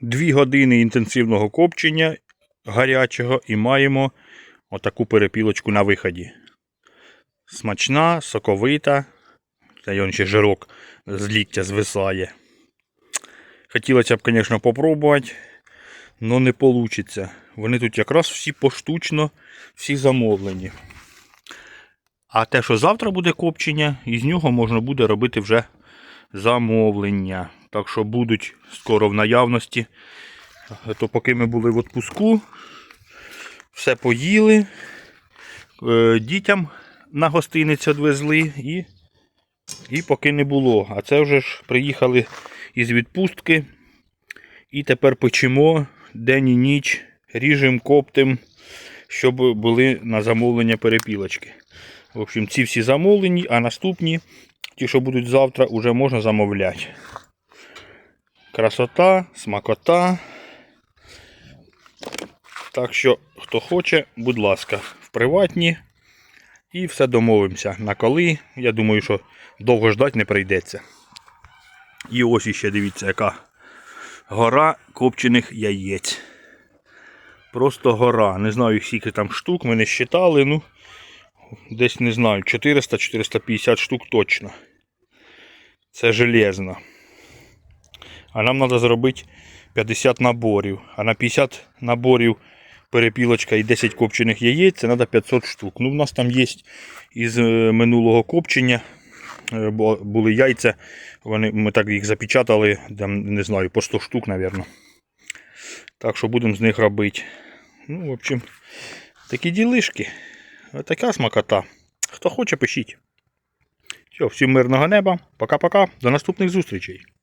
2 години інтенсивного копчення гарячого і маємо отаку перепілочку на виході. Смачна, соковита. Та й он ще жирок з ліктя звисає. Хотілося б, звісно, попробувати, але не вийде. Вони тут якраз всі поштучно, всі замовлені. А те, що завтра буде копчення, із нього можна буде робити вже замовлення. Так що будуть скоро в наявності. То поки ми були в відпуску, все поїли, е, дітям на гостиницю відвезли і, і поки не було. А це вже ж приїхали із відпустки. І тепер печемо день і ніч, ріжемо, коптим, щоб були на замовлення перепілочки. В общем, ці всі замовлені, а наступні, ті, що будуть завтра, вже можна замовляти. Красота, смакота. Так що, хто хоче, будь ласка, в приватні. І все домовимося. На коли. Я думаю, що довго ждати не прийдеться. І ось іще дивіться, яка гора копчених яєць. Просто гора. Не знаю, скільки там штук, ми не считали, ну десь не знаю, 400-450 штук точно. Це железно. А нам треба зробити 50 наборів. А на 50 наборів перепілочка і 10 копчених яєць, це треба 500 штук. Ну, в нас там є із е, минулого копчення. е, Були яйця, вони, ми так їх запечатали, там, не знаю, по 100 штук, мабуть. Так що будемо з них робити. Ну, в общем, такі ділишки. Така смакота. Хто хоче, пишіть. Все, всім мирного неба. Пока-пока. До наступних зустрічей.